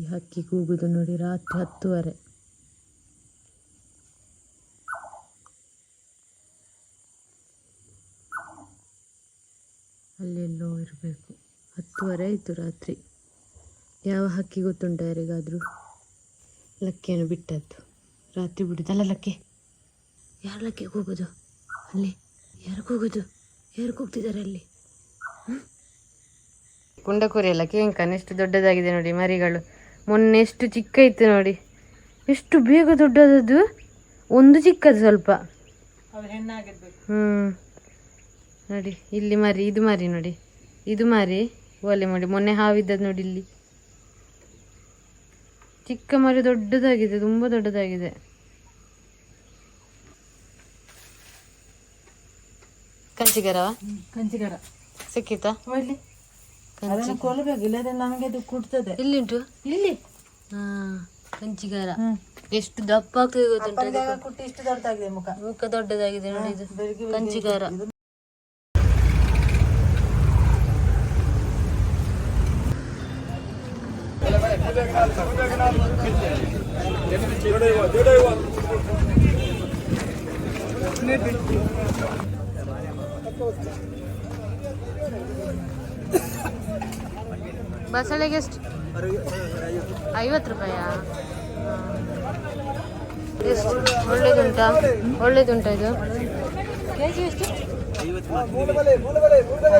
ಈ ಹಕ್ಕಿ ಕೂಗುದು ನೋಡಿ ರಾತ್ರಿ ಹತ್ತುವರೆ. ಅಲ್ಲೆಲ್ಲೋ ಇರಬೇಕು. ಹತ್ತುವರೆ ಆಯಿತು ರಾತ್ರಿ. ಯಾವ ಹಕ್ಕಿ ಗೊತ್ತುಂಟ ಯಾರಿಗಾದರೂ? ಲಕ್ಕಿಯನ್ನು ಬಿಟ್ಟದ್ದು. ರಾತ್ರಿ ಬಿಡುದಲ್ಲ ಲಕ್ಕೆ? ಯಾರು ಲಕ್ಕೆ ಕೂಗೋದು? ಅಲ್ಲಿ ಯಾರು ಕೂಗುದು? ಯಾರು ಕೂಗ್ತಿದ್ದಾರೆ ಅಲ್ಲಿ? ಕುಂಡಕುರಿ ಎಲ್ಲ ಕೇಂಕನ್ ಎಷ್ಟು ದೊಡ್ಡದಾಗಿದೆ ನೋಡಿ ಮರಿಗಳು. ಮೊನ್ನೆ ಎಷ್ಟು ಚಿಕ್ಕ ಇತ್ತು ನೋಡಿ. ಎಷ್ಟು ಬೇಗ ದೊಡ್ಡದದು ಒಂದು ಚಿಕ್ಕದು ಸ್ವಲ್ಪ. ಹ್ಮ್. ನೋಡಿ ಇಲ್ಲಿ ಮರಿ ಇದು ಮರಿ ನೋಡಿ. ಇದು ಮರಿ ಓಲೆ ಮಾಡಿ. ಮೊನ್ನೆ ಹಾವಿದ್ದದ್ದು ನೋಡಿ ಇಲ್ಲಿ. ಚಿಕ್ಕ ಮರಿ ದೊಡ್ಡದಾಗಿದೆ ತುಂಬಾ ದೊಡ್ಡದಾಗಿದೆ. ಕಂಚಿಗರವಾ ಕಂಚಿಗರ. ಸಿಕ್ಕಿತಾ? ಅದನ್ನು ಕೊಲ್ಲಬೇಕು ಇಲ್ಲದ್ರೆ ನಮಗೆ ಅದು ಕುಡ್ತದೆ. ಇಲ್ಲಿಂಟು ಇಲ್ಲಿ. ಹಾ ಕಂಚಿಗಾರ. ಎಷ್ಟು ದಪ್ಪ ಆಗ್ತದೆ ಗೊತ್ತುಂಟು ಕುಟ್ಟಿ ಇಷ್ಟು ದೊಡ್ಡದಾಗಿದೆ ಮುಖ. ಮುಖ ದೊಡ್ಡದಾಗಿದೆ ನೋಡಿ ಇದು. ಕಂಚಿಗಾರ. ಬಸಳೆಗೆ ಎಷ್ಟು ಐವತ್ತು ರೂಪಾಯಾ? ಎಷ್ಟು ಒಳ್ಳೇದುಂಟಾ? ಒಳ್ಳೇದುಂಟಾ ಇದು?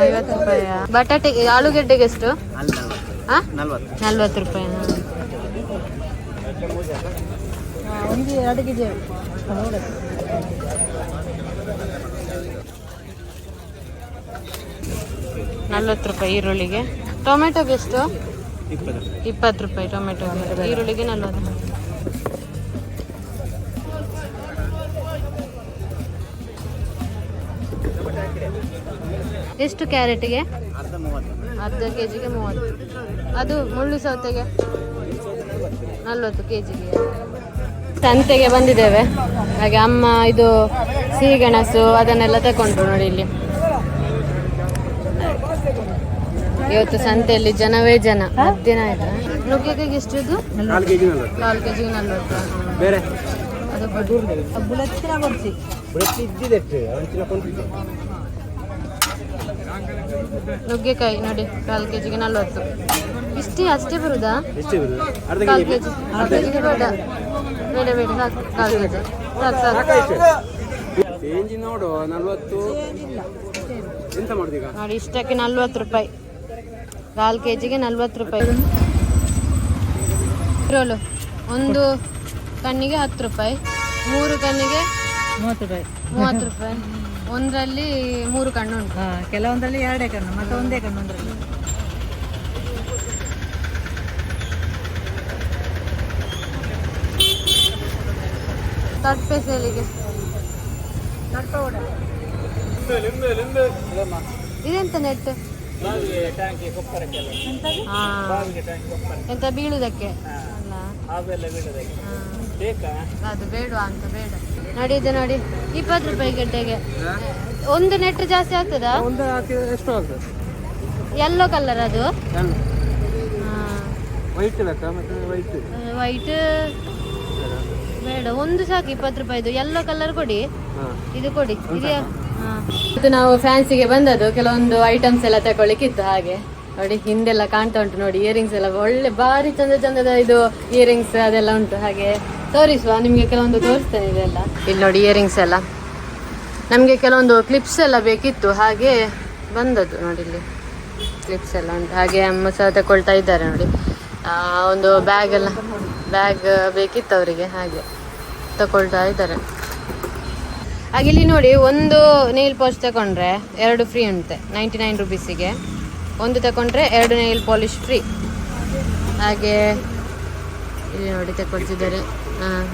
ಐವತ್ತು ರೂಪಾಯಾ? ಬಟಾಟೆ ಆಲೂಗೆಡ್ಡೆಗೆ ಎಷ್ಟು ಆ? ನಲ್ವತ್ತು ರೂಪಾಯಿ? ಒಂದು ನಲ್ವತ್ತು ರೂಪಾಯಿ ಈರುಳ್ಳಿಗೆ? ಟೊಮೆಟೊಗೆ ಎಷ್ಟು? ಇಪ್ಪತ್ತು ರೂಪಾಯಿ. ಟೊಮೆಟೊ. ಈರುಳ್ಳಿಗೆ ನಲ್ವತ್ತು. ಎಷ್ಟು ಕ್ಯಾರೆಟ್ಗೆ? ಅರ್ಧ ಕೆ ಜಿಗೆ ಮೂವತ್ತು. ಅದು ಮುಳ್ಳು ಸೌತೆಗೆ? ನಲ್ವತ್ತು ಕೆ ಜಿಗೆ ಸಂತೆಗೆ ಬಂದಿದ್ದೇವೆ. ಹಾಗೆ ಅಮ್ಮ ಇದು ಸಿಹಿಗೆಣಸು ಅದನ್ನೆಲ್ಲ ತಗೊಂಡ್ರು ನೋಡಿ ಇಲ್ಲಿ. ಇವತ್ತು ಸಂತೆಯಲ್ಲಿ ಜನವೇ ಜನ. ಮಧ್ಯಾಹ್ನ ಆಯ್ತಾ? ನುಗ್ಗೆಕಾಯಿಗೆ ಎಷ್ಟು ಇದು? ನಾಲ್ಕು ಕೆಜಿ ಜಿ ನಾಲ್ಕು ಕೆ ಜಿಗೆ ನಲ್ವತ್ತು. ಬೇರೆ? ಅದು ಕೊಡ್ಸಿ. ಇದ್ದಿದೆ ಅಂಚಿನ ನುಗ್ಗೆಕಾಯಿ ನೋಡಿ ಕಾಲು ಕೆ ಜಿಗೆ ನಲ್ವತ್ತು. ಇಷ್ಟೇ ಅಷ್ಟೇ ಬರುದಾ? ಕಾಲು ಕೆಜಿ. ಕೆ ಜಿ ಅರ್ಧ ಕೆ ಜಿ ಬೇಡ ಬೇಡ ಬೇಡ. ಸಾಕು ಕಾಲು ಕೆ ಜಿ ಸಾಕು. ಸಾಕು ನೋಡು ನಲ್ವತ್ತು. ಎಂತ ನೋಡಿ ಇಷ್ಟಕ್ಕೆ ನಲ್ವತ್ತು ರೂಪಾಯಿ. ಕಾಲು ಕೆ ಜಿಗೆ ನಲ್ವತ್ತು ರೂಪಾಯಿ. ರೋಲು ಒಂದು ಕಣ್ಣಿಗೆ ಹತ್ತು ರೂಪಾಯಿ ಮೂರು ಕಣ್ಣಿಗೆ ಮೂವತ್ತು ರೂಪಾಯಿ. ಮೂವತ್ತು ರೂಪಾಯಿ. ಒಂದರಲ್ಲಿ ಮೂರು ಕಣ್ಣು ಉಂಟು. ಹಾ ಕೆಲವೊಂದರಲ್ಲಿ ಎರಡೇ ಕಣ್ಣು ಮತ್ತೆ ಒಂದೇ ಕಣ್ಣು ಒಂದರಲ್ಲಿ ತಟ್ಟೆ ಸೇಲಿಗೆ. ಇದೆಂತ ನೆಟ್ ಹಾ ಎಂತ ಬೀಳುದಕ್ಕೆ. ಅದು ಬೇಡ ಅಂತ ಬೇಡ. ನೋಡಿ ಇದು ನೋಡಿ. ಇಪ್ಪತ್ತು ರೂಪಾಯಿ ಗಡ್ಡೆಗೆ ಒಂದು ನೆಟ್ ಜಾಸ್ತಿ ಆಗ್ತದಾ? ಎಲ್ಲೋ ಎಷ್ಟು ಆಗ್ತದೆ? ಯೆಲ್ಲೋ ಕಲರ್ ಅದು? ವೈಟ್ ಲೆಕ್ಕ ವೈಟ್ ವೈಟ್ ಬೇಡ ಒಂದು ಸಾಕು ಇಪ್ಪತ್ತು ರೂಪಾಯಿದು. ಎಲ್ಲೋ ಕಲರ್ ಕೊಡಿ. ಇದು ಕೊಡಿ. ಇದೆಯಾ? ಇದು ನಾವು ಫ್ಯಾನ್ಸಿಗೆ ಬಂದದ್ದು ಕೆಲವೊಂದು ಐಟಮ್ಸ್ ಎಲ್ಲ ತಗೊಳ್ಳಿಕ್ಕಿತ್ತು ಹಾಗೆ. ನೋಡಿ, ಹಿಂದೆಲ್ಲ ಕಾಣ್ತಾ ಉಂಟು ನೋಡಿ ಇಯರಿಂಗ್ಸ್ ಎಲ್ಲ. ಒಳ್ಳೆ ಭಾರಿ ಚಂದ ಚಂದದ ಇದು ಇಯರಿಂಗ್ಸ್ ಅದೆಲ್ಲ ಉಂಟು ಹಾಗೆ. ತೋರಿಸುವ, ನಿಮ್ಗೆ ಕೆಲವೊಂದು ತೋರಿಸ್ತೇನೆ ಇದೆಲ್ಲ. ಇಲ್ಲಿ ನೋಡಿ ಇಯರಿಂಗ್ಸ್ ಎಲ್ಲ. ನಮಗೆ ಕೆಲವೊಂದು ಕ್ಲಿಪ್ಸ್ ಎಲ್ಲ ಬೇಕಿತ್ತು ಹಾಗೆ ಬಂದದ್ದು ನೋಡಿ ಇಲ್ಲಿ. ಕ್ಲಿಪ್ಸ್ ಎಲ್ಲ ಉಂಟು. ಹಾಗೆ ಅಮ್ಮ ಸಹ ತಗೊಳ್ತಾ ಇದ್ದಾರೆ ನೋಡಿ. ಒಂದು ಬ್ಯಾಗ್ ಎಲ್ಲ ಬ್ಯಾಗ್ ಬೇಕಿತ್ತು ಅವರಿಗೆ ಹಾಗೆ ತಗೊಳ್ತಾ ಇದ್ದಾರೆ. ಹಾಗೆ ಇಲ್ಲಿ ನೋಡಿ, ಒಂದು ನೇಲ್ ಪಾಲಿಶ್ ತಗೊಂಡ್ರೆ ಎರಡು ಫ್ರೀ ಉಂಟೆ ನೈಂಟಿ ನೈನ್ ರುಪೀಸಿಗೆ ಒಂದು ತಗೊಂಡ್ರೆ ಎರಡು ನೇಲ್ ಪಾಲಿಶ್ ಫ್ರೀ ಹಾಗೆ ಇಲ್ಲಿ ನೋಡಿ ತಗೊಳ್ತಿದ್ದಾರೆ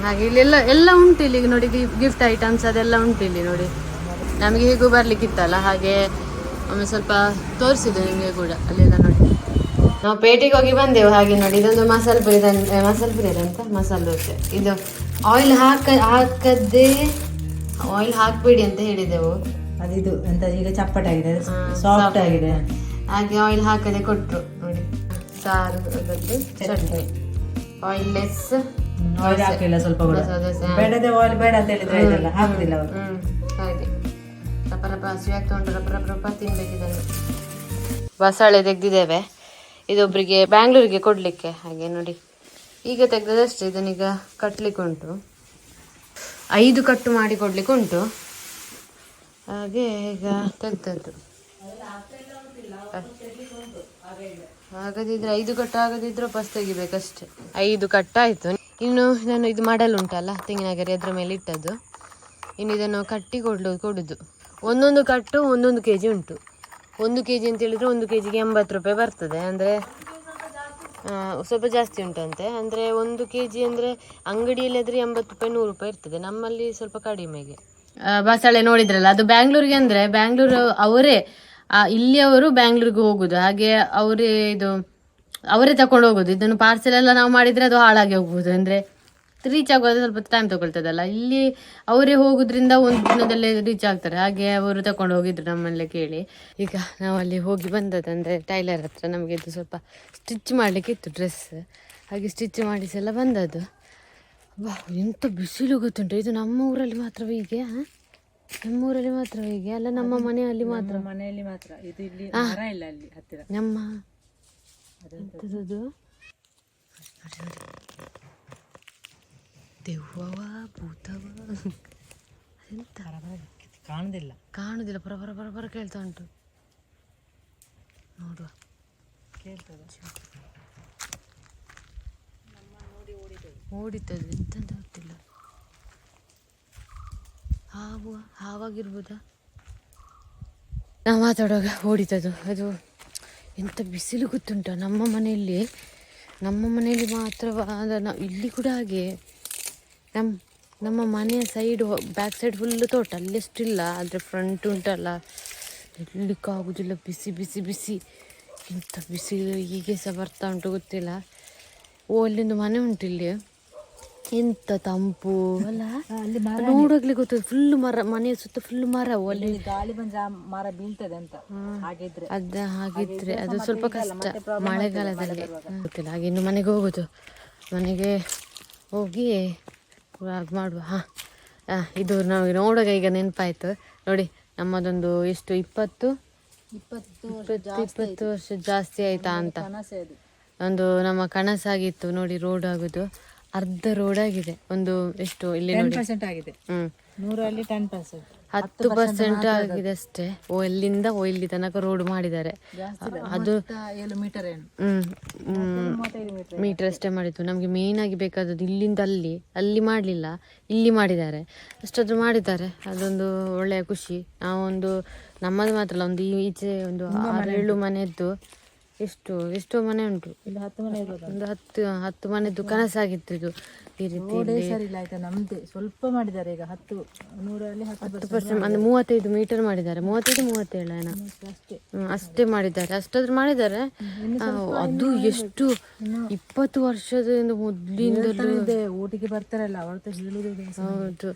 ಹಾಗೆ ಇಲ್ಲಿ ಎಲ್ಲ ಎಲ್ಲ ಉಂಟು ಇಲ್ಲಿ ನೋಡಿ ಗಿಫ್ಟ್ ಐಟಮ್ಸ್ ಅದೆಲ್ಲ ಉಂಟು ಇಲ್ಲಿ ನೋಡಿ. ನಮಗೆ ಹೀಗೂ ಬರ್ಲಿಕ್ಕಿತ್ತಲ್ಲ, ಹಾಗೆ ಒಮ್ಮೆ ಸ್ವಲ್ಪ ತೋರಿಸಿದೆ ನಿಮಗೆ ಕೂಡ, ಅಲ್ಲೆಲ್ಲ ನೋಡಿ. ನಾವು ಪೇಟೆಗೆ ಹೋಗಿ ಬಂದೆವು, ಹಾಗೆ ನೋಡಿ, ಇದೊಂದು ಮಸಾಲೆ ಪುರಿ ಮಸಾಲೆ ಪುರಿ ಅಂತ, ಮಸಾಲೆ ದೋಸೆ. ಇದು ಆಯಿಲ್ ಹಾಕ, ಹಾಕದ್ದೇ ಆಯಿಲ್ ಹಾಕ್ಬೇಡಿ ಅಂತ ಹೇಳಿದೆವು. ಅದಿದು ಎಂತ ಈಗ ಚಪ್ಪಟಾಗಿದೆ ಸಾಫ್ಟ್ ಆಗಿದೆ. ಹಾಗೆ ಆಯಿಲ್ ಹಾಕದೆ ಕೊಟ್ಟರು ನೋಡಿ. ಸಾರು ಅದರದ್ದು ಚಟ್ನಿ ಆಯಿಲ್ಲೆಸ್ ಆಯಿಲ್ ಹಾಕಿಲ್ಲ ಸ್ವಲ್ಪ ಕೂಡ. ಬೇಡದೆ ಆಯಿಲ್ ಬೇಡ ಅಂತ ಹೇಳಿದ್ರೆ ಇದೆಲ್ಲ ಹಾಕುದಿಲ್ಲ ಅವರು. ಹ್ಮ್ ಹಾಗೆ. ರಪ ರಪ ಹಸಿವೆ ಆಗ್ತಾ ಉಂಟು ರಪ ರಪ ರಪ ತಿನ್ಬೇಕಿದನ್ನು ಬಸಳೆ ತೆಗೆದಿದ್ದೇವೆ. ಇದೊಬ್ಬರಿಗೆ ಬ್ಯಾಂಗ್ಳೂರಿಗೆ ಕೊಡಲಿಕ್ಕೆ ಹಾಗೆ ನೋಡಿ. ಈಗ ತೆಗೆದಷ್ಟೇ ಇದನ್ನೀಗ ಕಟ್ಲಿಕ್ಕೆ ಉಂಟು. ಐದು ಕಟ್ಟು ಮಾಡಿ ಕೊಡ್ಲಿಕ್ಕೆ ಉಂಟು. ಹಾಗೆ ಈಗ ತೆಗ್ದದ್ದು. ಆಗದಿದ್ರೆ ಐದು ಕಟ್ಟು ಆಗದಿದ್ರೆ ಬಸ್ ತೆಗಿಬೇಕಷ್ಟೆ. ಐದು ಕಟ್ಟಾಯ್ತು ಇನ್ನು ನಾನು ಇದು ಮಾಡಲುಂಟಲ್ಲ, ತೆಂಗಿನಗರಿ ಅದರ ಮೇಲೆ ಇಟ್ಟದ್ದು. ಇನ್ನು ಇದನ್ನು ಕಟ್ಟಿ ಕೊಡ್ಲು, ಕೊಡುದು. ಒಂದೊಂದು ಕಟ್ಟು ಒಂದೊಂದು ಕೆ ಜಿ ಉಂಟು. ಒಂದು ಕೆ ಜಿ ಅಂತ ಹೇಳಿದ್ರೆ ಒಂದು ಕೆ ಜಿಗೆ ಎಂಬತ್ತು ರೂಪಾಯಿ ಬರ್ತದೆ. ಅಂದರೆ ಸ್ವಲ್ಪ ಜಾಸ್ತಿ ಉಂಟಂತೆ. ಅಂದರೆ ಒಂದು ಕೆ ಜಿ ಅಂದರೆ ಅಂಗಡಿಯಲ್ಲಿ ಆದರೆ ಎಂಬತ್ತು ರೂಪಾಯಿ, ನೂರು ರೂಪಾಯಿ ಇರ್ತದೆ. ನಮ್ಮಲ್ಲಿ ಸ್ವಲ್ಪ ಕಡಿಮೆಗೆ. ಬಸಳೆ ನೋಡಿದ್ರಲ್ಲ, ಅದು ಬ್ಯಾಂಗ್ಳೂರಿಗೆ ಅಂದರೆ ಬ್ಯಾಂಗ್ಳೂರು ಅವರೇ ಇಲ್ಲಿ ಅವರು ಬ್ಯಾಂಗ್ಳೂರಿಗೆ ಹೋಗುದು. ಹಾಗೆ ಅವರೇ ಇದು, ಅವರೇ ತಕೊಂಡು ಹೋಗೋದು. ಇದನ್ನು ಪಾರ್ಸೆಲ್ ಎಲ್ಲ ನಾವು ಮಾಡಿದ್ರೆ ಅದು ಹಾಳಾಗಿ ಹೋಗ್ಬೋದು. ಅಂದರೆ ರೀಚ್ ಆಗೋದು ಸ್ವಲ್ಪ ಟೈಮ್ ತಗೊಳ್ತದಲ್ಲ. ಇಲ್ಲಿ ಅವರೇ ಹೋಗೋದ್ರಿಂದ ಒಂದು ದಿನದಲ್ಲೇ ರೀಚ್ ಆಗ್ತಾರೆ. ಹಾಗೆ ಅವರು ತಕೊಂಡು ಹೋಗಿದ್ರು ನಮ್ಮಲ್ಲೇ ಕೇಳಿ. ಈಗ ನಾವು ಅಲ್ಲಿ ಹೋಗಿ ಬಂದದ್ದು ಅಂದರೆ ಟೈಲರ್ ಹತ್ರ ನಮಗೆ ಇದು ಸ್ವಲ್ಪ ಸ್ಟಿಚ್ ಮಾಡಲಿಕ್ಕೆ ಇತ್ತು ಡ್ರೆಸ್ ಹಾಗೆ ಸ್ಟಿಚ್ ಮಾಡಿಸೆಲ್ಲ ಬಂದದ್ದು. ವಾ ಎಂತ ಬಿಸಿಲು ಗೊತ್ತುಂಟು. ಇದು ನಮ್ಮ ಊರಲ್ಲಿ ಮಾತ್ರ ಹೀಗೆ? ನಮ್ಮ ಊರಲ್ಲಿ ಮಾತ್ರ ಹೀಗೆ? ಅಲ್ಲ ನಮ್ಮ ಮನೆಯಲ್ಲಿ ಮಾತ್ರ? ಮನೆಯಲ್ಲಿ ಮಾತ್ರ. ಇದು ಇಲ್ಲಿ ಮರ ಇಲ್ಲ ಅಲ್ಲಿ ಹತ್ತಿರ. ನಮ್ಮ ಎಂಥದ್ದು ದೆವ್ವವ ಭೂತವ ಎಂತ? ಕಾಣುದಿಲ್ಲ. ಕಾಣುದಿಲ್ಲ. ಪರ ಪರ ಪರ ಪರ ಕೇಳ್ತಾ ಉಂಟು. ನೋಡುವ. ಕೇಳ್ತದೆ. ಓಡಿತದೆ. ಎಂತಂತ ಗೊತ್ತಿಲ್ಲ. ಹಾವು ಹಾವಾಗಿರ್ಬೋದಾ? ನಾವು ಮಾತಾಡುವಾಗ ಓಡಿತದು. ಅದು ಎಂತ ಬಿಸಿಲು ಗೊತ್ತುಂಟ ನಮ್ಮ ಮನೆಯಲ್ಲಿ? ನಮ್ಮ ಮನೆಯಲ್ಲಿ ಮಾತ್ರ ನಾವು ಇಲ್ಲಿ ಕೂಡ ಹಾಗೆ ನಮ್ಮ ನಮ್ಮ ಮನೆಯ ಸೈಡ್ ಬ್ಯಾಕ್ ಸೈಡ್ ಫುಲ್ ತೋಟ ಅಲ್ಲಿ ಇಲ್ಲ ಆದರೆ ಫ್ರಂಟ್ ಉಂಟಲ್ಲ. ಇರ್ಲಿಕ್ಕಾಗುದಿಲ್ಲ ಬಿಸಿ ಬಿಸಿ ಬಿಸಿ. ಇಂಥ ಬಿಸಿ ಹೀಗೆ ಸಹ ಬರ್ತಾ ಉಂಟು ಗೊತ್ತಿಲ್ಲ. ಓ ಅಲ್ಲಿಂದು ಮನೆ ಉಂಟು ಇಲ್ಲಿ. ಎಂತ ತಂಪು. ಅಲ್ಲ ನೋಡೋಗ್ಲಿ ಗೊತ್ತದ ಫುಲ್ ಮರ ಮನೆಯ ಸುತ್ತ ಫುಲ್ ಮರ. ಅಲ್ಲಿ ಗಾಳಿ ಬಂದ್ರೆ ಮರ ಬೀಳ್ತದೆ ಅಂತ. ಹಾಗಿದ್ರೆ. ಅದ ಹಾಗಿದ್ರೆ. ಅದು ಸ್ವಲ್ಪ ಕಷ್ಟ. ಮಳೆಗಾಲದಲ್ಲಿ. ಗೊತ್ತಿಲ್ಲ. ಹಾಗೆ ಇನ್ನು ಮನೆಗೆ ಹೋಗೋದು. ಮನೆಗೆ ಹೋಗಿ ಅದ್ ಮಾಡುವ. ಹಾಂ. ಇದು ನಾವು ನೋಡುವಾಗ ಈಗ ನೆನಪಾಯ್ತು. ನೋಡಿ ನಮ್ಮದೊಂದು ಎಷ್ಟು ಇಪ್ಪತ್ತು? ಇಪ್ಪತ್ತು ಇಪ್ಪತ್ತು ವರ್ಷ ಜಾಸ್ತಿ ಆಯ್ತಾ ಅಂತ. ಒಂದು ನಮ್ಮ ಕನಸಾಗಿತ್ತು ನೋಡಿ ರೋಡ್ ಆಗೋದು. ಅರ್ಧ ರೋಡ್ ಆಗಿದೆ. ಒಂದು ಎಷ್ಟು ಇಲ್ಲಿ ನೋಡಿ. ಹ್ಮ್. ನೂರಲ್ಲಿ ಟೆನ್ ಪರ್ಸೆಂಟ್ ಹತ್ತು ಪರ್ಸೆಂಟ್ ಆಗಿದೆ ಅಷ್ಟೇ. ಓ ಎಲ್ಲಿಂದ ಓ ಇಲ್ಲಿ ತನಕ ರೋಡ್ ಮಾಡಿದ್ದಾರೆ ಅದು ಮೀಟರ್ ಅಷ್ಟೇ ಮಾಡಿದ್ದು. ನಮಗೆ ಮೇನ್ ಆಗಿ ಬೇಕಾದದ್ದು ಇಲ್ಲಿಂದ ಅಲ್ಲಿ ಅಲ್ಲಿ ಮಾಡಲಿಲ್ಲ ಇಲ್ಲಿ ಮಾಡಿದ್ದಾರೆ. ಅಷ್ಟಾದ್ರೂ ಮಾಡಿದ್ದಾರೆ. ಅದೊಂದು ಒಳ್ಳೆಯ ಖುಷಿ. ನಾವೊಂದು ನಮ್ಮದು ಮಾತ್ರ ಅಲ್ಲ ಒಂದು ಈಚೆ ಒಂದು ಏಳು ಮನೆಯದ್ದು. ಎಷ್ಟು ಎಷ್ಟೋ ಮನೆ ಉಂಟು. ಇಲ್ಲಿ ಹತ್ತು ಮನೆ ಇರ್ಬೋದು. ಒಂದು ಹತ್ತು ಹತ್ತು ಮನೆದು ಕನಸಾಗಿತ್ತು ಇದು ಈ ರೀತಿ ರೋಡೇ ಸರಿ ಇಲ್ಲ ಆಯ್ತಾ ನಮ್ದೇ. ಸ್ವಲ್ಪ ಮಾಡಿದ್ದಾರೆ ಈಗ ಹತ್ತು ನೂರಲ್ಲಿ ಹತ್ತು ಹತ್ತು ಪರ್ಸೆಂಟ್ ಅಂದ್ರೆ ಮೂವತ್ತೈದು ಮೀಟರ್ ಮಾಡಿದ್ದಾರೆ. ಮೂವತ್ತೈದು ಮೂವತ್ತೇಳು ಏನೋ. ಅಷ್ಟೇ. ಹ್ಮ್, ಅಷ್ಟೇ ಮಾಡಿದ್ದಾರೆ. ಅಷ್ಟಾದ್ರೂ ಮಾಡಿದ್ದಾರೆ. ಆ, ಅದು ಎಷ್ಟು? ಇಪ್ಪತ್ತು ವರ್ಷದಿಂದ ಮೊದಲಿಂದಲೂ. ಇದೆ ಊಟಿಗೆ ಬರ್ತಾರಲ್ಲ ಹೇಳುದು ಹೌದು.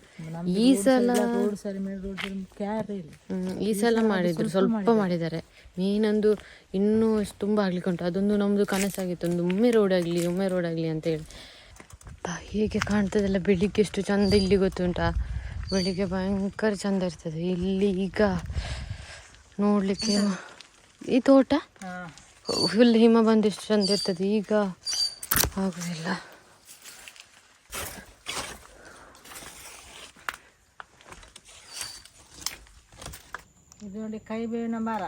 ಈ ಸಲ ರೋಡ್ ಸರಿ ಮೇಲೆ ರೋಡ್ ಸರಿ ಕ್ಯಾರ್ ಇಲ್ಲ. ಹ್ಮ್, ಈ ಸಲ ಮಾಡಿದ್ರು ಸ್ವಲ್ಪ ಮಾಡಿದ್ದಾರೆ. ಮೇನೊಂದು ಇನ್ನೂ ತುಂಬ ಆಗ್ಲಿಕ್ಕೆ ಉಂಟು. ಅದೊಂದು ನಮ್ಮದು ಕನಸಾಗಿತ್ತು. ಒಂದು ಒಮ್ಮೆ ರೋಡ್ ಆಗಲಿ ಒಮ್ಮೆ ರೋಡ್ ಆಗಲಿ ಅಂತ ಹೇಳಿ. ಹೇಗೆ ಕಾಣ್ತದಲ್ಲ ಬೆಳಿಗ್ಗೆ ಎಷ್ಟು ಚಂದ ಇಲ್ಲಿ ಗೊತ್ತುಂಟಾ? ಬೆಳಿಗ್ಗೆ ಭಯಂಕರ ಚಂದ ಇರ್ತದೆ. ಇಲ್ಲಿ ಈಗ ನೋಡಲಿಕ್ಕೆ ಈ ತೋಟ? ಫುಲ್ ಹಿಮ ಬಂದಿಷ್ಟು ಚಂದ ಇರ್ತದೆ. ಈಗ ಆಗುದಿಲ್ಲ. ಇದು ನೋಡಿ ಕೈ ಬೇವಿನ ಮರ.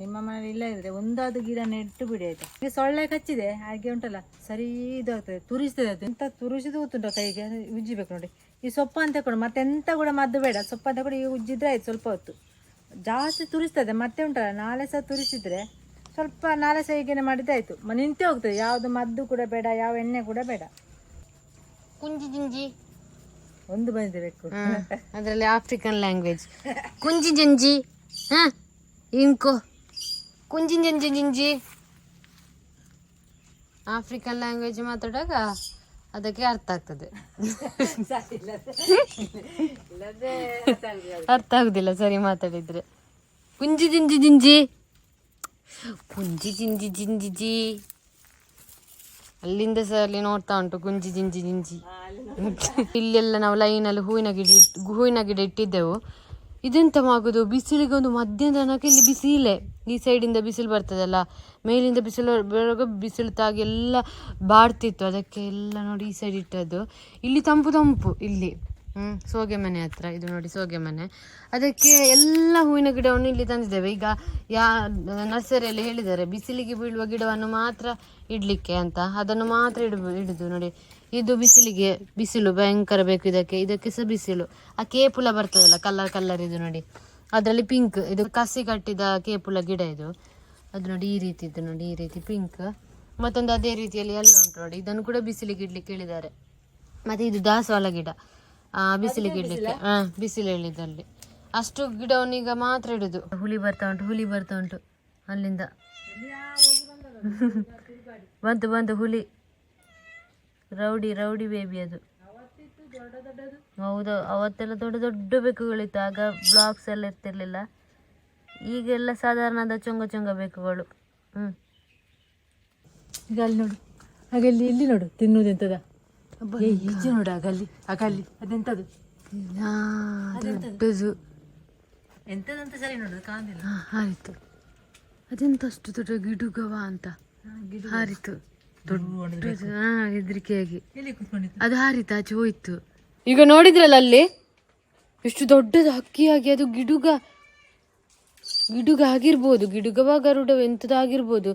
ನಿಮ್ಮ ಮನೇಲಿ ಇಲ್ಲ ಇದ್ರೆ ಒಂದಾದ ಗಿಡ ನೆಟ್ಟು ಬಿಡಿ ಆಯ್ತಾ? ಈಗ ಸೊಳ್ಳೆ ಕಚ್ಚಿದೆ ಹಾಗೆ ಉಂಟಲ್ಲ? ಸರಿ ಇದಾಗ್ತದೆ ತುರಿಸ್ತದೆ ಅದು. ಎಂತ ತುರಿಸಿದು ಗೊತ್ತುಂಟ ಕೈಗೆ? ಉಜ್ಜಿ ಉಜ್ಜಿಬೇಕು ನೋಡಿ. ಈ ಸೊಪ್ಪು ಅಂತ ಕೊಡು. ಮತ್ತೆ ಎಂತ ಕೂಡ ಮದ್ದು ಬೇಡ. ಸೊಪ್ಪು ಅಂತ ಕೂಡ ಈಗ ಉಜ್ಜಿದ್ರೆ ಆಯ್ತು ಸ್ವಲ್ಪ ಹೊತ್ತು. ಜಾಸ್ತಿ ತುರಿಸ್ತದೆ ಮತ್ತೆ ಉಂಟಲ್ಲ? ನಾಳೆ ಸಹ ತುರಿಸಿದ್ರೆ ಸ್ವಲ್ಪ ನಾಳೆ ಸಹ ಹೀಗೇನೆ ಮಾಡಿದ್ರೆ ಆಯ್ತು. ನಿಂತೇ ಹೋಗ್ತದೆ. ಯಾವುದು ಮದ್ದು ಕೂಡ ಬೇಡ ಯಾವ ಎಣ್ಣೆ ಕೂಡ ಬೇಡ. ಕುಂಜಿ ಜಿಂಜಿ. ಒಂದು ಬಂದಿರಬೇಕು ಅದರಲ್ಲಿ ಆಫ್ರಿಕನ್ ಲ್ಯಾಂಗ್ವೇಜ್ ಕುಂಜಿ ಜಿಂಜಿ. ಹಾ ಇಂಕೋ. ಕುಂಜಿ ಜಂಜಿ ಜಿಂಜಿ ಆಫ್ರಿಕನ್ ಲ್ಯಾಂಗ್ವೇಜ್ ಮಾತಾಡುವಾಗ ಅದಕ್ಕೆ ಅರ್ಥ ಆಗ್ತದೆ. ಅರ್ಥ ಆಗುದಿಲ್ಲ ಸರಿ ಮಾತಾಡಿದ್ರೆ. ಕುಂಜಿ ಜಿಂಜಿ ಜಿಂಜಿ ಕುಂಜಿ ಜಿಂಜಿ ಜಿಂಜಿ ಜಿ ಅಲ್ಲಿಂದ ಸಹ ಅಲ್ಲಿ ನೋಡ್ತಾ ಉಂಟು. ಕುಂಜಿ ಜಿಂಜಿ ಜಿಂಜಿ ಇಲ್ಲೆಲ್ಲ ನಾವು ಲೈನಲ್ಲಿ ಹೂವಿನ ಗಿಡ ಹೂವಿನ ಗಿಡ ಇಟ್ಟಿದ್ದೆವು. ಇದೆಂತ ಮಾಡೋದು ಬಿಸಿಲಿಗೆ ಒಂದು ಮಧ್ಯಾಹ್ನ ತನಕ ಇಲ್ಲಿ ಬಿಸಿಲೇ. ಈ ಸೈಡಿಂದ ಬಿಸಿಲು ಬರ್ತದಲ್ಲ? ಮೇಲಿಂದ ಬಿಸಿಲು ಬರುವಾಗ ಬಿಸಿಲು ತಾಗಿ ಎಲ್ಲ ಬಾಡ್ತಿತ್ತು ಅದಕ್ಕೆ ಎಲ್ಲ ನೋಡಿ ಈ ಸೈಡ್ ಇಟ್ಟದ್ದು. ಇಲ್ಲಿ ತಂಪು ತಂಪು ಇಲ್ಲಿ. ಹ್ಮ್, ಸೋಗೆ ಮನೆ ಹತ್ರ, ಇದು ನೋಡಿ ಸೋಗೆ ಮನೆ. ಅದಕ್ಕೆ ಎಲ್ಲ ಹೂವಿನ ಗಿಡವನ್ನು ಇಲ್ಲಿ ತಂದಿದ್ದೇವೆ. ಈಗ ಯಾ ನರ್ಸರಿಯಲ್ಲಿ ಹೇಳಿದ್ದಾರೆ, ಬಿಸಿಲಿಗೆ ಬೀಳುವ ಗಿಡವನ್ನು ಮಾತ್ರ ಇಡ್ಲಿಕ್ಕೆ ಅಂತ. ಅದನ್ನು ಮಾತ್ರ ಇಡ, ಇಡುದು ನೋಡಿ. ಇದು ಬಿಸಿಲಿಗೆ ಬಿಸಿಲು, ಭಯಂಕರ ಬೇಕು ಇದಕ್ಕೆ. ಇದಕ್ಕೆ ಸಹ ಬಿಸಿಲು. ಆ ಕೇಪುಲ ಬರ್ತದಲ್ಲ, ಕಲರ್ ಕಲರ್ ಇದು ನೋಡಿ. ಅದರಲ್ಲಿ ಪಿಂಕ್ ಇದು ಕಸಿ ಕಟ್ಟಿದ ಕೇಪುಲ ಗಿಡ ಇದು. ಅದು ನೋಡಿ ಈ ರೀತಿ ಇದು ನೋಡಿ, ಈ ರೀತಿ ಪಿಂಕ್ ಮತ್ತೊಂದು ಅದೇ ರೀತಿಯಲ್ಲಿ ಎಲ್ಲ ಉಂಟು ನೋಡಿ. ಇದನ್ನು ಕೂಡ ಬಿಸಿಲಿಗೆ ಇಡ್ಲಿಕ್ಕೆ ಹೇಳಿದ್ದಾರೆ. ಮತ್ತೆ ಇದು ದಾಸವಾಳ ಗಿಡ. ಬಿಸಿಲಿಗೆ ಇಡಲಿಕ್ಕೆ. ಹಾ ಬಿಸಿಲು ಹೇಳಿದಲ್ಲಿ ಅಷ್ಟು ಗಿಡವನ್ನು ಈಗ ಮಾತ್ರ ಇಡುದು. ಹುಲಿ ಬರ್ತಾ ಉಂಟು ಹುಲಿ ಬರ್ತಾ ಉಂಟು ಅಲ್ಲಿಂದ. ಬಂತು ಬಂತು ಹುಲಿ. ರೌಡಿ ರೌಡಿ ಬೇಬಿ ಅದು. ಹೌದು ಅವತ್ತೆಲ್ಲ ದೊಡ್ಡ ದೊಡ್ಡ ಬೆಕ್ಕುಗಳಿತ್ತು ಆಗ ಬ್ಲಾಕ್ಸ್ ಎಲ್ಲ ಇರ್ತಿರ್ಲಿಲ್ಲ. ಈಗೆಲ್ಲ ಸಾಧಾರಣದ ಚೊಂಗ ಚೊಂಗ ಬೆಕ್ಕುಗಳು. ಹ್ಮ್. ಈಗ ಅಲ್ಲಿ ನೋಡು ಹಾಗೆ ಇಲ್ಲಿ ಇಲ್ಲಿ ನೋಡು ತಿನ್ನುವುದೆಂತದ ಏ ಈಚೆ ನೋಡು ಆಗ ಅಲ್ಲಿ ಆಗ ಅಲ್ಲಿ ಅದೆಂತದು? ದೊಡ್ಡದು ಎಂತದಂತ ಸರಿ ನೋಡು ಕಾಣಿಲ್ಲ ಹಾ, ಹಾರಿತು. ಅದೆಂತ ಅಷ್ಟು ದೊಡ್ಡ ಗಿಡುಗವ ಅಂತ. ಹಾರಿತು. ದೊಡ್ಡ ಹೆದರಿಕೆಯಾಗಿ. ಅದು ಹಾರಿತು ಆಚೆ ಹೋಯ್ತು. ಈಗ ನೋಡಿದ್ರಲ್ಲ ಅಲ್ಲಿ? ಎಷ್ಟು ದೊಡ್ಡದು ಹಕ್ಕಿಯಾಗಿ ಅದು ಗಿಡುಗ. ಗಿಡುಗ ಆಗಿರ್ಬೋದು ಗಿಡುಗವ ಗರುಡವ ಎಂಥದ್ದಾಗಿರ್ಬೋದು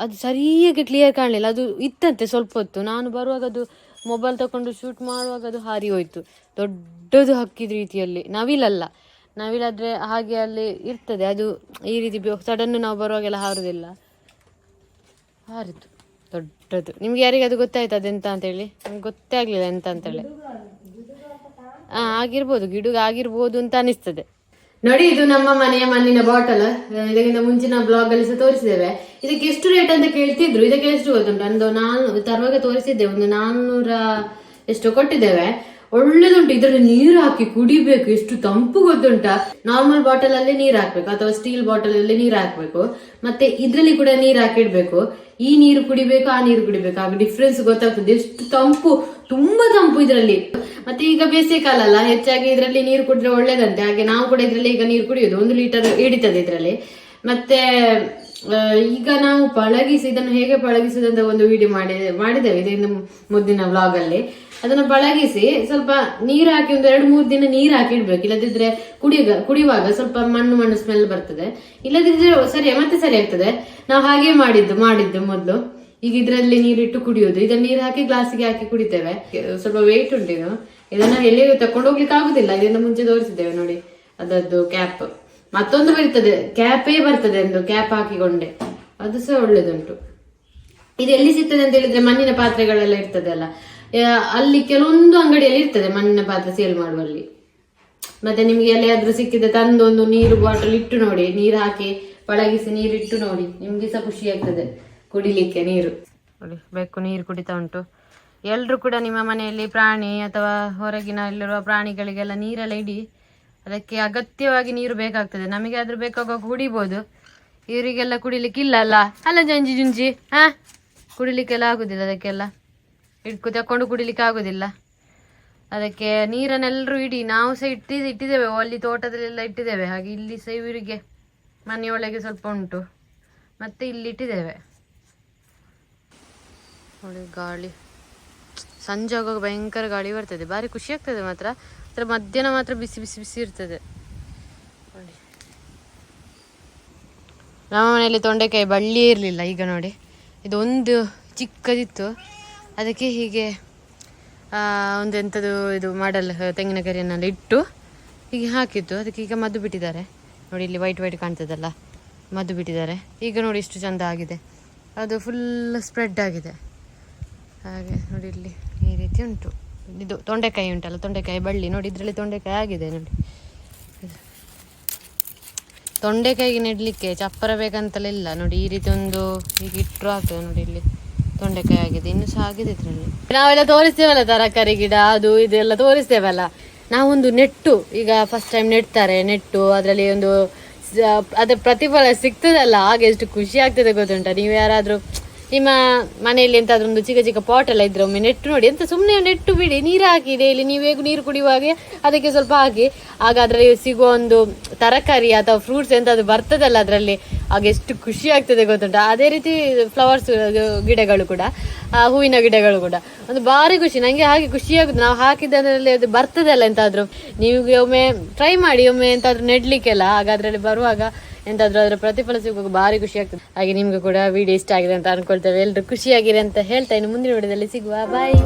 ಅದು ಸರಿಯಾಗಿ ಕ್ಲಿಯರ್ ಕಾಣಲಿಲ್ಲ. ಅದು ಇತ್ತಂತೆ ಸ್ವಲ್ಪ ಹೊತ್ತು. ನಾನು ಬರುವಾಗ ಅದು ಮೊಬೈಲ್ ತಗೊಂಡು ಶೂಟ್ ಮಾಡುವಾಗ ಅದು ಹಾರಿ ಹೋಯ್ತು. ದೊಡ್ಡದು ಹಕ್ಕಿದ ರೀತಿಯಲ್ಲಿ. ನವಿಲಲ್ಲ. ನವಿಲಾದರೆ ಹಾಗೆ ಅಲ್ಲಿ ಇರ್ತದೆ. ಅದು ಈ ರೀತಿ ಸಡನ್ ನಾವು ಬರುವಾಗೆಲ್ಲ ಹಾರುದಿಲ್ಲ. ಹಾರಿತು. ದೊಡ್ಡದು. ನಿಮ್ಗೆ ಅದು ಗೊತ್ತಾಯ್ತು ಅದೆಂತ ಅಂತೇಳಿ? ನಮ್ಗೆ ಗೊತ್ತೇ ಆಗಲಿಲ್ಲ ಎಂತ ಅಂತೇಳಿ. ಹಾ ಆಗಿರ್ಬೋದು. ಗಿಡುಗ ಆಗಿರ್ಬೋದು ಅಂತ ಅನಿಸ್ತದೆ. ನೋಡಿ, ಇದು ನಮ್ಮ ಮನೆಯ ಮಣ್ಣಿನ ಬಾಟಲ್ ಇದಕ್ಕಿಂತ ಮುಂಚಿನ ಬ್ಲಾಗ್ ಅಲ್ಲಿ ಸಹ ತೋರಿಸಿದ್ದೇವೆ. ಇದಕ್ಕೆ ಎಷ್ಟು ರೇಟ್ ಅಂತ ಕೇಳ್ತಿದ್ರು? ಇದಕ್ಕೆ ಎಷ್ಟು ಗೊತ್ತುಂಟು? ಒಂದು ನಾನು ತರುವಾಗ ತೋರಿಸಿದ್ದೆ, ಒಂದು ನಾನ್ನೂರ ಎಷ್ಟು ಕೊಟ್ಟಿದ್ದೇವೆ. ಒಳ್ಳೇದುಂಟು, ಇದರಲ್ಲಿ ನೀರು ಹಾಕಿ ಕುಡಿಬೇಕು, ಎಷ್ಟು ತಂಪು ಗೊತ್ತುಂಟ? ನಾರ್ಮಲ್ ಬಾಟಲ್ ಅಲ್ಲಿ ನೀರು ಹಾಕ್ಬೇಕು, ಅಥವಾ ಸ್ಟೀಲ್ ಬಾಟಲ್ ಅಲ್ಲಿ ನೀರು ಹಾಕ್ಬೇಕು. ಮತ್ತೆ ಇದ್ರಲ್ಲಿ ಕೂಡ ನೀರು ಹಾಕಿಡ್ಬೇಕು. ಈ ನೀರು ಕುಡಿಬೇಕು, ಆ ನೀರು ಕುಡಿಬೇಕು. ಆಗ ಡಿಫ್ರೆನ್ಸ್ ಗೊತ್ತಾಗ್ತದೆ. ಎಷ್ಟು ತಂಪು, ತುಂಬಾ ತಂಪು ಇದರಲ್ಲಿ. ಮತ್ತೆ ಈಗ ಬೇಸಿಗೆ ಕಾಲ ಅಲ್ಲ, ಹೆಚ್ಚಾಗಿ ಇದರಲ್ಲಿ ನೀರು ಕುಡಿದ್ರೆ ಒಳ್ಳೇದಂತೆ. ಹಾಗೆ ನಾವು ಕೂಡ ಇದರಲ್ಲಿ ಈಗ ನೀರು ಕುಡಿಯೋದು. ಒಂದು ಲೀಟರ್ ಹಿಡಿತದೆ ಇದರಲ್ಲಿ. ಮತ್ತೆ ಈಗ ನಾವು ಪಳಗಿಸಿ, ಇದನ್ನು ಹೇಗೆ ಪಳಗಿಸುದಂತ ಒಂದು ವಿಡಿಯೋ ಮಾಡಿ ಮಾಡಿದ್ದೇವೆ. ಇದರಿಂದ ಮುದ್ದಿನ ವ್ಲಾಗ್ ಅಲ್ಲಿ. ಅದನ್ನು ಪಳಗಿಸಿ ಸ್ವಲ್ಪ ನೀರು ಹಾಕಿ ಒಂದು ಎರಡು ಮೂರು ದಿನ ನೀರು ಹಾಕಿ ಇಡ್ಬೇಕು ಇಲ್ಲದಿದ್ರೆ ಕುಡಿಯುವ ಕುಡಿಯುವಾಗ ಸ್ವಲ್ಪ ಮಣ್ಣು ಮಣ್ಣು ಸ್ಮೆಲ್ ಬರ್ತದೆ. ಇಲ್ಲದಿದ್ರೆ ಸರಿ, ಮತ್ತೆ ಸರಿ ಆಗ್ತದೆ. ನಾವು ಹಾಗೆ ಮಾಡಿದ್ದು ಮಾಡಿದ್ದು ಮೊದಲು. ಈಗ ಇದರಲ್ಲಿ ನೀರಿಟ್ಟು ಕುಡಿಯೋದು ಇದನ್ನ ನೀರು ಹಾಕಿ ಗ್ಲಾಸಿಗೆ ಹಾಕಿ ಕುಡಿತೇವೆ. ಸ್ವಲ್ಪ ವೆಯ್ಟ್ ಉಂಟು ಇದು. ಇದನ್ನ ಎಲ್ಲಿಯೂ ತಕೊಂಡು ಹೋಗ್ಲಿಕ್ಕೆ ಆಗುದಿಲ್ಲ. ಇದನ್ನ ಮುಂಚೆ ತೋರಿಸಿದ್ದೇವೆ ನೋಡಿ. ಅದದ್ದು ಕ್ಯಾಪ್ ಮತ್ತೊಂದು ಬರ್ತದೆ. ಕ್ಯಾಪೇ ಬರ್ತದೆ ಎಂದು ಕ್ಯಾಪ್ ಹಾಕಿಕೊಂಡೆ. ಅದು ಸಹ ಒಳ್ಳೇದುಂಟು. ಇದು ಎಲ್ಲಿ ಸಿಗ್ತದೆ ಅಂತ ಹೇಳಿದ್ರೆ ಮಣ್ಣಿನ ಪಾತ್ರೆಗಳೆಲ್ಲ ಇರ್ತದೆ ಅಲ್ಲ. ಅಲ್ಲಿ ಕೆಲವೊಂದು ಅಂಗಡಿಯಲ್ಲಿ ಇರ್ತದೆ ಮಣ್ಣಿನ ಪಾತ್ರೆ ಸೇಲ್ ಮಾಡುವಲ್ಲಿ. ಮತ್ತೆ ನಿಮ್ಗೆ ಎಲ್ಲಿಯಾದ್ರೂ ಸಿಕ್ಕಿದೆ ತಂದು ಒಂದು ನೀರು ಬಾಟಲ್ ಇಟ್ಟು ನೋಡಿ, ನೀರು ಹಾಕಿ ಪಳಗಿಸಿ ನೀರಿಟ್ಟು ನೋಡಿ ನಿಮ್ಗೆ ಸಹ ಖುಷಿ ಆಗ್ತದೆ ಕುಡಿಲಿಕ್ಕೆ ನೀರು. ನೋಡಿ ಬೇಕು ನೀರು ಕುಡಿತಾ ಉಂಟು. ಎಲ್ಲರೂ ಕೂಡ ನಿಮ್ಮ ಮನೆಯಲ್ಲಿ ಪ್ರಾಣಿ ಅಥವಾ ಹೊರಗಿನ ಇಲ್ಲಿರುವ ಪ್ರಾಣಿಗಳಿಗೆಲ್ಲ ನೀರೆಲ್ಲ ಇಡಿ. ಅದಕ್ಕೆ ಅಗತ್ಯವಾಗಿ ನೀರು ಬೇಕಾಗ್ತದೆ. ನಮಗೆ ಆದ್ರೂ ಬೇಕಾಗುವಾಗ ಕುಡಿಬೋದು. ಇವರಿಗೆಲ್ಲ ಕುಡಿಲಿಕ್ಕೆ ಇಲ್ಲ ಅಲ್ಲ? ಅಲ್ಲ, ಜಂಜಿ, ಜುಂಜಿ, ಹಾ? ಕುಡಿಲಿಕ್ಕೆಲ್ಲ ಆಗುದಿಲ್ಲ ಅದಕ್ಕೆಲ್ಲ. ಇಟ್ಕೊ ತಕೊಂಡು ಕುಡಿಲಿಕ್ಕೆ ಆಗುದಿಲ್ಲ. ಅದಕ್ಕೆ ನೀರನ್ನೆಲ್ಲರೂ ಇಡಿ. ನಾವು ಸಹ ಇಟ್ಟಿ ಇಟ್ಟಿದ್ದೇವೆ. ಅಲ್ಲಿ ತೋಟದಲ್ಲೆಲ್ಲ ಇಟ್ಟಿದ್ದೇವೆ. ಹಾಗೆ ಇಲ್ಲಿ ಸಹ ಇವರಿಗೆ ಮನೆಯೊಳಗೆ ಸ್ವಲ್ಪ ಉಂಟು. ಮತ್ತೆ ಇಲ್ಲಿ ಇಟ್ಟಿದ್ದೇವೆ. ನೋಡಿ ಗಾಳಿ. ಸಂಜೆ ಆಗುವಾಗ ಭಯಂಕರ ಗಾಳಿ ಬರ್ತದೆ. ಭಾರಿ ಖುಷಿ ಆಗ್ತದೆ ಮಾತ್ರ. ಅದರ ಮಧ್ಯಾಹ್ನ ಮಾತ್ರ ಬಿಸಿ ಬಿಸಿ ಬಿಸಿ ಇರ್ತದೆ. ನೋಡಿ. ನಮ್ಮ ಮನೆಯಲ್ಲಿ ತೊಂಡೆಕಾಯಿ ಬಳ್ಳಿಯೇ ಇರಲಿಲ್ಲ. ಈಗ ನೋಡಿ. ಇದೊಂದು ಚಿಕ್ಕದಿತ್ತು. ಅದಕ್ಕೆ ಹೀಗೆ ಒಂದು ಎಂಥದ್ದು ಇದು ಮಾಡಲ್ ತೆಂಗಿನಕಾಯಿಯನ್ನೆಲ್ಲ ಇಟ್ಟು ಹೀಗೆ ಹಾಕಿದ್ದು. ಅದಕ್ಕೆ ಈಗ ಮದ್ದು ಬಿಟ್ಟಿದ್ದಾರೆ. ನೋಡಿ, ಇಲ್ಲಿ ವೈಟ್ ವೈಟ್ ಕಾಣ್ತದಲ್ಲ, ಮದ್ದು ಬಿಟ್ಟಿದ್ದಾರೆ. ಈಗ ನೋಡಿ ಇಷ್ಟು ಚಂದ ಆಗಿದೆ. ಅದು ಫುಲ್ ಸ್ಪ್ರೆಡ್ ಆಗಿದೆ. ಹಾಗೆ ನೋಡಿ ಇಲ್ಲಿ ಈ ರೀತಿ ಉಂಟು. ಇದು ತೊಂಡೆಕಾಯಿ ಉಂಟಲ್ಲ, ತೊಂಡೆಕಾಯಿ ಬಳ್ಳಿ. ನೋಡಿ, ಇದರಲ್ಲಿ ತೊಂಡೆಕಾಯಿ ಆಗಿದೆ ನೋಡಿ. ತೊಂಡೆಕಾಯಿಗೆ ನೆಡಲಿಕ್ಕೆ ಚಪ್ಪರ ಬೇಕಂತಲೇ ಇಲ್ಲ. ನೋಡಿ, ಈ ರೀತಿ ಒಂದು ಈಗ ಇಟ್ಟರು ಆಗ್ತದೆ ನೋಡಿ ಇಲ್ಲಿ. ತೊಂಡೆಕಾಯಿ ಆಗಿದೆ ಇನ್ನು ಸಹ ಆಗಿದೆ ಇದರಲ್ಲಿ. ನಾವೆಲ್ಲ ತೋರಿಸ್ತೇವಲ್ಲ ತರಕಾರಿ, ಗಿಡ, ಅದು ಇದೆಲ್ಲ ತೋರಿಸ್ತೇವಲ್ಲ? ನಾವೊಂದು ನೆಟ್ಟು, ಈಗ ಫಸ್ಟ್ ಟೈಮ್ ನೆಡ್ತಾರೆ, ನೆಟ್ಟು, ಅದರಲ್ಲಿ ಒಂದು ಅದ್ರ ಪ್ರತಿಫಲ ಸಿಗ್ತದಲ್ಲ ಆಗ ಎಷ್ಟು ಖುಷಿ ಆಗ್ತದೆ ಗೊತ್ತುಂಟ? ನೀವು ಯಾರಾದ್ರೂ ನಿಮ್ಮ ಮನೆಯಲ್ಲಿ ಎಂತಾದ್ರೂ ಒಂದು ಚಿಕ್ಕ ಚಿಕ್ಕ ಪಾಟ್ ಎಲ್ಲ ಇದ್ರೆ ಒಮ್ಮೆ ನೆಟ್ಟು ನೋಡಿ, ಎಂತ ಸುಮ್ಮನೆ ನೆಟ್ಟು ಬಿಡಿ, ನೀರು ಹಾಕಿ ಡೈಲಿ ನೀವು ಹೇಗೂ ನೀರು ಕುಡಿಯುವಾಗೆ ಅದಕ್ಕೆ ಸ್ವಲ್ಪ ಹಾಕಿ. ಆಗ ಅದರಲ್ಲಿ ಸಿಗುವ ಒಂದು ತರಕಾರಿ ಅಥವಾ ಫ್ರೂಟ್ಸ್ ಎಂತಾದ್ರು ಬರ್ತದಲ್ಲ ಅದರಲ್ಲಿ ಆಗ ಎಷ್ಟು ಖುಷಿ ಆಗ್ತದೆ ಗೊತ್ತುಂಟ? ಅದೇ ರೀತಿ ಫ್ಲವರ್ಸ್ ಗಿಡಗಳು ಕೂಡ. ಹೂವಿನ ಗಿಡಗಳು ಕೂಡ. ಒಂದು ಭಾರಿ ಖುಷಿ. ನನಗೆ ಹಾಗೆ ಖುಷಿ ಆಗುದು. ನಾವು ಹಾಕಿದ್ದರಲ್ಲಿ ಅದು ಬರ್ತದಲ್ಲ ಎಂತಾದ್ರೂ. ನೀವು ಒಮ್ಮೆ ಟ್ರೈ ಮಾಡಿ, ಒಮ್ಮೆ ಎಂತಾದ್ರೂ ನೆಡ್ಲಿಕ್ಕೆಲ್ಲ. ಆಗ ಅದರಲ್ಲಿ ಬರುವಾಗ ಎಂತಾದ್ರೂ ಅದರ ಪ್ರತಿಫಲ ಸಿಗುವಾಗ ಭಾರಿ ಖುಷಿ ಆಗ್ತದೆ. ಹಾಗೆ ನಿಮ್ಗೆ ಕೂಡ ವಿಡಿಯೋ ಇಷ್ಟ ಆಗಿದೆ ಅಂತ ಅನ್ಕೊಳ್ತೇವೆ. ಎಲ್ಲರೂ ಖುಷಿಯಾಗಿದೆ ಅಂತ ಹೇಳ್ತಾ ಇನ್ನು ಮುಂದಿನ ವಿಡಿಯೋದಲ್ಲಿ ಸಿಗುವ. ಬಾಯ್